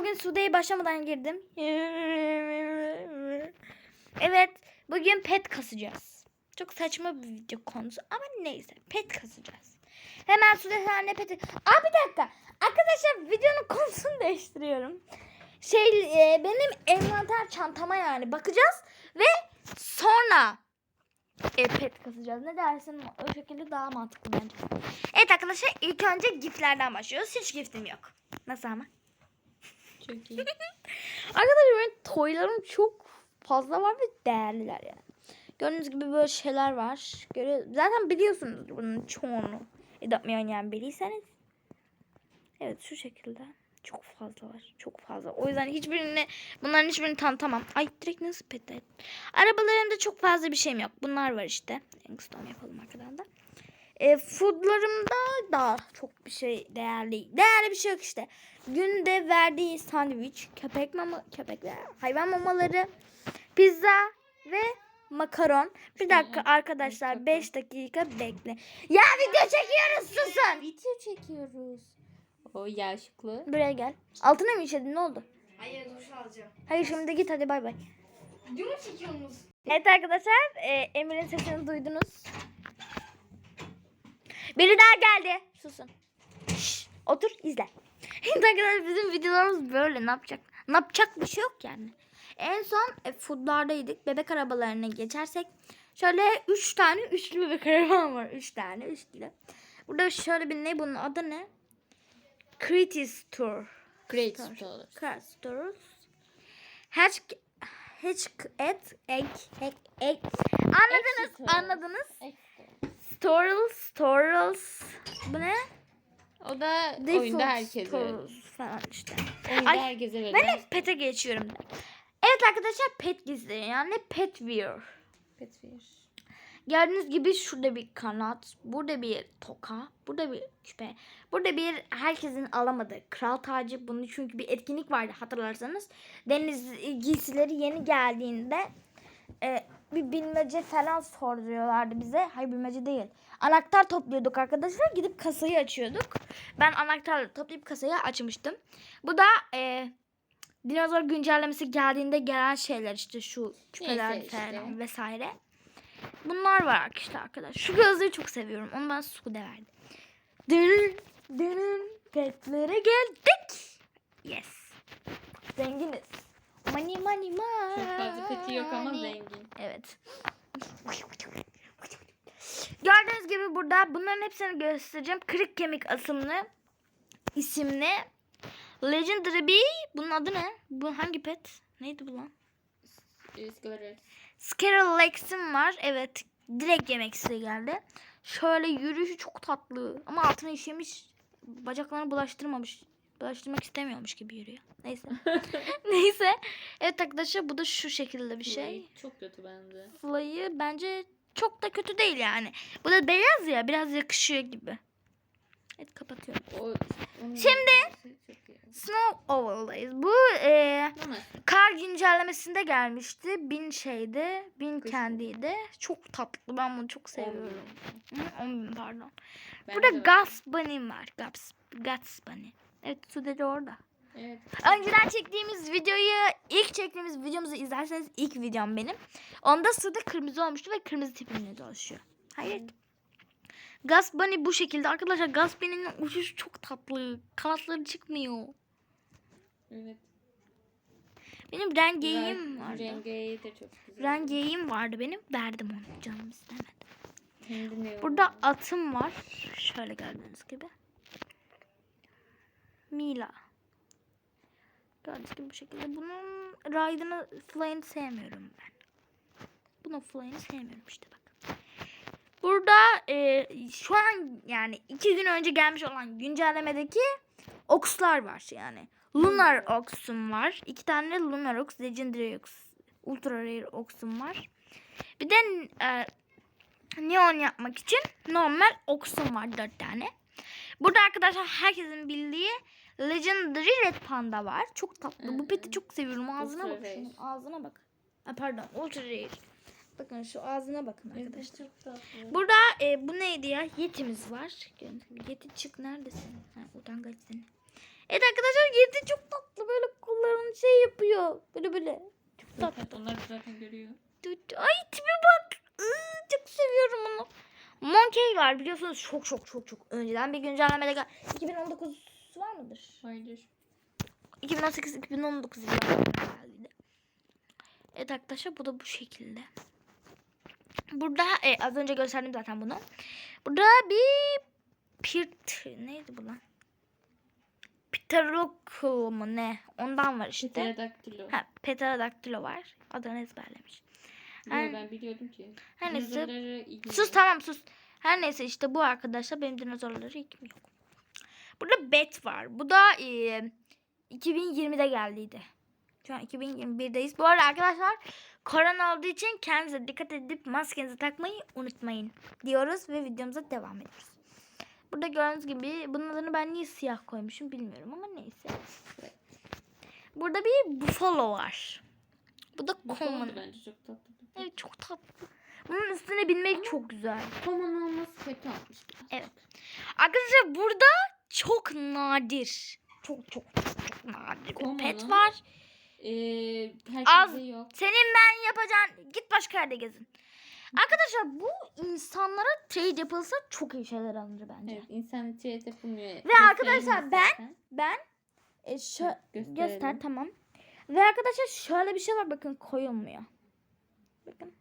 Bugün Sude'ye başlamadan girdim. Evet. Bugün pet kasacağız. Çok saçma bir video konusu ama neyse. Pet kasacağız. Hemen Sude sen ne peti... Aa bir dakika. Arkadaşlar videonun konusunu değiştiriyorum. Şey e, benim envanter çantama yani bakacağız ve sonra e, pet kasacağız. Ne dersin? O şekilde daha mantıklı bence. Evet arkadaşlar ilk önce giflerden başlıyoruz. Hiç giftim yok. Nasıl ama? Çok iyi. Arkadaşlar benim toylarım çok fazla var ve değerliler yani. Gördüğünüz gibi böyle şeyler var. Görüyor, zaten biliyorsunuz bunun çoğunu. Edapmi oynayan biriyseniz. Evet şu şekilde. Çok fazla var. Çok fazla. O yüzden hiçbirini bunların hiçbirini tanıtamam. Ay direkt nasıl pet et? Arabalarımda çok fazla bir şeyim yok. Bunlar var işte. Angstone yapalım arkadan da. E, foodlarımda da çok bir şey değerli. Değerli bir şey yok işte. Günde verdiği sandviç, köpek mama, köpekler, hayvan mamaları, pizza ve makaron. Bir dakika arkadaşlar 5 dakika bekle. Ya video çekiyoruz susun. Video çekiyoruz. O yaşlıklı. Buraya gel. Altına mı işedin ne oldu? Hayır duş alacağım. Hayır şimdi git hadi bay bay. Video mu çekiyorsunuz? Evet arkadaşlar e, Emir'in sesini duydunuz. Biri daha geldi. Susun. Şş, otur izle. Arkadaşlar bizim videolarımız böyle ne yapacak? Ne yapacak bir şey yok yani. En son e, foodlardaydık. Bebek arabalarına geçersek şöyle 3 tane üçlü bebek arabam var. 3 tane üçlü. Burada şöyle bir ne bunun adı ne? Critis Tour. Store. Craft Stores. Hatch Hatch et egg egg egg. Anladınız, anladınız. Storals, Storals. Bu ne? O da Default oyunda herkese. Storals falan işte. Oyunda Ay, herkese verilen. Ben hep pet'e geçiyorum. Evet arkadaşlar pet gizli yani pet wear. Pet Fair. Gördüğünüz gibi şurada bir kanat, burada bir toka, burada bir küpe, burada bir herkesin alamadığı kral tacı. Bunun çünkü bir etkinlik vardı hatırlarsanız. Deniz giysileri yeni geldiğinde e, bir bilmece falan sorduruyorlardı bize. Hayır bilmece değil. Anahtar topluyorduk arkadaşlar. Gidip kasayı açıyorduk. Ben anahtarla toplayıp kasayı açmıştım. Bu da e, dinozor güncellemesi geldiğinde gelen şeyler işte şu küpeler Neyse işte. falan vesaire. Bunlar var arkadaşlar arkadaş. Şu gözlüğü çok seviyorum. Onu bana Sude verdi. Dırın dırın petlere geldik. Yes. Zenginiz. Money money money. Çok fazla peti yok ama zengin. Evet. Gördüğünüz gibi burada bunların hepsini göstereceğim. Kırık kemik asımlı isimli Legendary Bee. Bunun adı ne? Bu hangi pet? Neydi bu lan? Scarlex'im var. Evet. Direkt yemek isteği geldi. Şöyle yürüyüşü çok tatlı. Ama altına işemiş. Bacaklarını bulaştırmamış. Bulaştırmak istemiyormuş gibi yürüyor. Neyse. Neyse. Evet arkadaşlar bu da şu şekilde bir şey. Çok kötü bence. Fly'ı bence çok da kötü değil yani. Bu da beyaz ya biraz yakışıyor gibi. Evet kapatıyorum. O, Şimdi-. Snow Oval'dayız. Bu e, kar güncellemesinde gelmişti. Bin şeydi. Bin Kış. kendiydi. Çok tatlı. Ben bunu çok seviyorum. Hı, 10 bin pardon. ben Burada Gas Bunny var. Gas, Gas Bunny. Evet Sude de orada. Evet. Önceden çektiğimiz videoyu ilk çektiğimiz videomuzu izlerseniz ilk videom benim. Onda Sude kırmızı olmuştu ve kırmızı tipimle dolaşıyor. Hayır. Gas Bunny bu şekilde. Arkadaşlar Gas Bunny'nin uçuşu çok tatlı. Kanatları çıkmıyor. Evet. Benim rengeğim Renk- vardı. Rengeyi de çok güzel. Rengeğim vardı benim. Verdim onu. Canım istemedi. Burada atım var. Şöyle gördüğünüz gibi. Mila. Gördüğünüz gibi bu şekilde. Bunun ride'ını fly'ını sevmiyorum ben. Bunun fly'ını sevmiyorum işte bak. Burada e, şu an yani iki gün önce gelmiş olan güncellemedeki Ox'lar var yani. Lunar Ox'um var. İki tane Lunar Ox, Legendary Ox, Ultra Rare Ox'um var. Bir de e, neon yapmak için normal oksum var dört tane. Burada arkadaşlar herkesin bildiği Legendary Red Panda var. Çok tatlı. Bu hmm. peti çok seviyorum. Ağzına bak rare. şunun. Ağzına bak. Ha, pardon. Ultra Rare. Bakın şu ağzına bakın arkadaşlar. Burada e, bu neydi ya? Yetimiz var. Yeti çık neredesin? Ha, utangaç seni. Evet arkadaşlar yeti çok tatlı. Böyle kollarını şey yapıyor. Böyle böyle. Çok tatlı. Onlar zaten görüyor. Ay tipi bak. Iı, çok seviyorum onu. Monkey var biliyorsunuz çok çok çok çok önceden bir güncellemede 2019 kutusu var mıdır? Hayır. 2018-2019 yılında geldi. Evet arkadaşlar bu da bu şekilde. Burada e, az önce gösterdim zaten bunu. Burada bir pirt neydi bu lan? Pterodactyl mı ne? Ondan var işte. Pterodactyl. Ha, pterodactyl var. Adını ezberlemiş. Her... Yo, ben biliyordum ki. Her neyse. Sus tamam sus. Her neyse işte bu arkadaşlar benim dinozorları ilgim yok. Burada bet var. Bu da e, 2020'de geldiydi. Şu an 2021'deyiz. Bu arada arkadaşlar korona olduğu için kendinize dikkat edip maskenizi takmayı unutmayın diyoruz ve videomuza devam ediyoruz. Burada gördüğünüz gibi bunun adını ben niye siyah koymuşum bilmiyorum ama neyse. Burada bir buffalo var. Bu da common. bence çok tatlı. Evet çok tatlı. Bunun üstüne binmek çok güzel. Common olması kötü olmuş. Evet. Arkadaşlar burada çok nadir. Çok çok çok, çok nadir bir pet var. Ee, Az. yok. Senin ben yapacağın git başka yerde gezin. Arkadaşlar bu insanlara trade yapılsa çok iyi şeyler alınır bence. Evet insan içeri yapılmıyor. Ve arkadaşlar ben- Ben e, şö Gösterelim. göster tamam. Ve arkadaşlar şöyle bir şey var bakın koyulmuyor. Bakın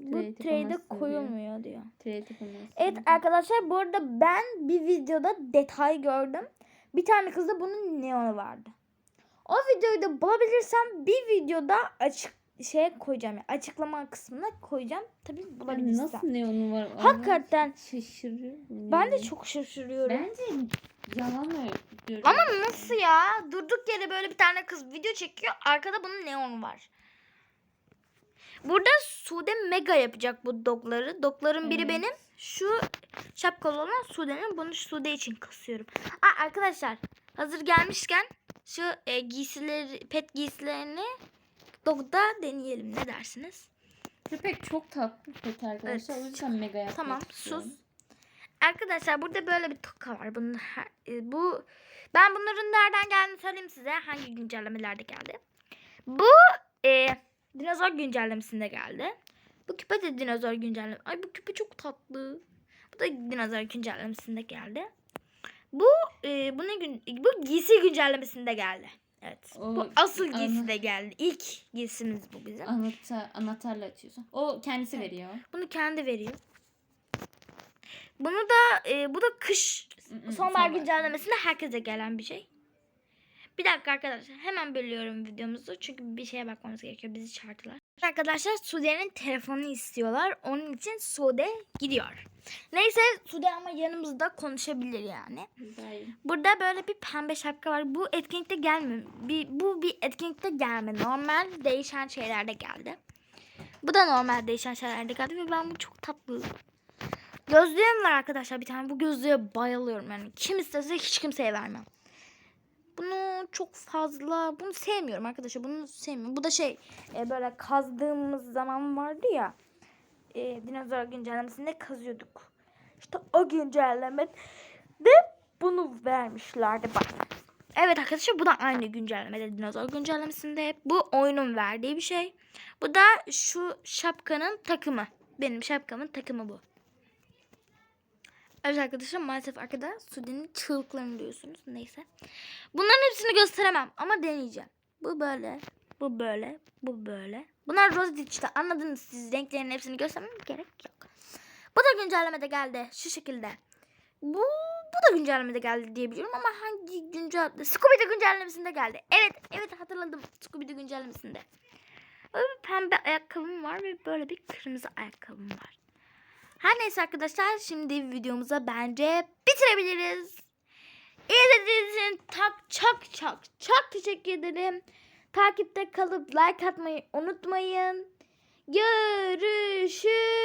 bu Trade trade'e yapamazsın diyor. koyulmuyor diyor. Trade Evet arkadaşlar bu arada ben bir videoda detay gördüm. Bir tane kızda bunun neonu vardı. O videoyu da bulabilirsem bir videoda açık şeye koyacağım. Yani açıklama kısmına koyacağım. Tabii bulabilirsem. nasıl neonu var? Hakikaten Şaşırıyorum. ben de çok şaşırıyorum. Bence yalan öldürüyor. Ama nasıl ya? Durduk yere böyle bir tane kız video çekiyor. Arkada bunun neonu var. Burada Sude mega yapacak bu dogları. Dogların biri Evet. benim. Şu şapkalı olan Sude'nin. Bunu Sude için kasıyorum. Aa, arkadaşlar hazır gelmişken şu e, giysileri, pet giysilerini dogda deneyelim. Ne dersiniz? Köpek çok tatlı pet arkadaşlar. Evet. O yüzden mega yapmak Tamam, istiyorum. sus. Arkadaşlar burada böyle bir toka var. Bunun her- e, bu ben bunların nereden geldiğini söyleyeyim size. Hangi güncellemelerde geldi. Bu e, dinozor güncellemesinde geldi. Bu küpe de dinozor güncelleme. Ay bu küpe çok tatlı. Bu da dinozor güncellemesinde geldi. Bu e, bu ne gün bu giysi güncellemesinde geldi. Evet. O bu asıl giysi de geldi. İlk giysimiz bu bizim. Anahtar, anahtarla açıyorsun. O kendisi Evet. veriyor. Bunu kendi veriyor. Bunu da e, bu da kış sonbahar. güncellemesinde herkese gelen bir şey. Bir dakika arkadaşlar hemen bölüyorum videomuzu çünkü bir şeye bakmamız gerekiyor bizi çağırdılar. Arkadaşlar Sude'nin telefonunu istiyorlar. Onun için Sude gidiyor. Neyse Sude ama yanımızda konuşabilir yani. Güzel. Burada böyle bir pembe şapka var. Bu etkinlikte gelmiyor. Bir, bu bir etkinlikte gelmedi. Normal değişen şeylerde geldi. Bu da normal değişen şeylerde geldi ve ben bu çok tatlı. Gözlüğüm var arkadaşlar bir tane. Bu gözlüğe bayılıyorum yani. Kim istese hiç kimseye vermem. Bunu çok fazla bunu sevmiyorum arkadaşlar. Bunu sevmiyorum. Bu da şey e, böyle kazdığımız zaman vardı ya. E, dinozor güncellemesinde kazıyorduk. İşte o güncellemede bunu vermişlerdi bak. Evet arkadaşlar bu da aynı güncellemede dinozor güncellemesinde. Bu oyunun verdiği bir şey. Bu da şu şapkanın takımı. Benim şapkamın takımı bu. Evet arkadaşlar maalesef arkada Sude'nin çığlıklarını duyuyorsunuz. Neyse. Bunların hepsini gösteremem ama deneyeceğim. Bu böyle. Bu böyle. Bu böyle. Bunlar rose işte anladınız siz renklerin hepsini göstermem gerek yok. Bu da güncellemede geldi. Şu şekilde. Bu bu da güncellemede geldi diye biliyorum ama hangi güncel Scooby-Doo güncellemesinde geldi. Evet, evet hatırladım. Scooby-Doo güncellemesinde. Böyle bir pembe ayakkabım var ve böyle bir kırmızı ayakkabım var. Her neyse arkadaşlar şimdi videomuza bence bitirebiliriz. İzlediğiniz için tak çok çok çok teşekkür ederim. Takipte kalıp like atmayı unutmayın. Görüşürüz.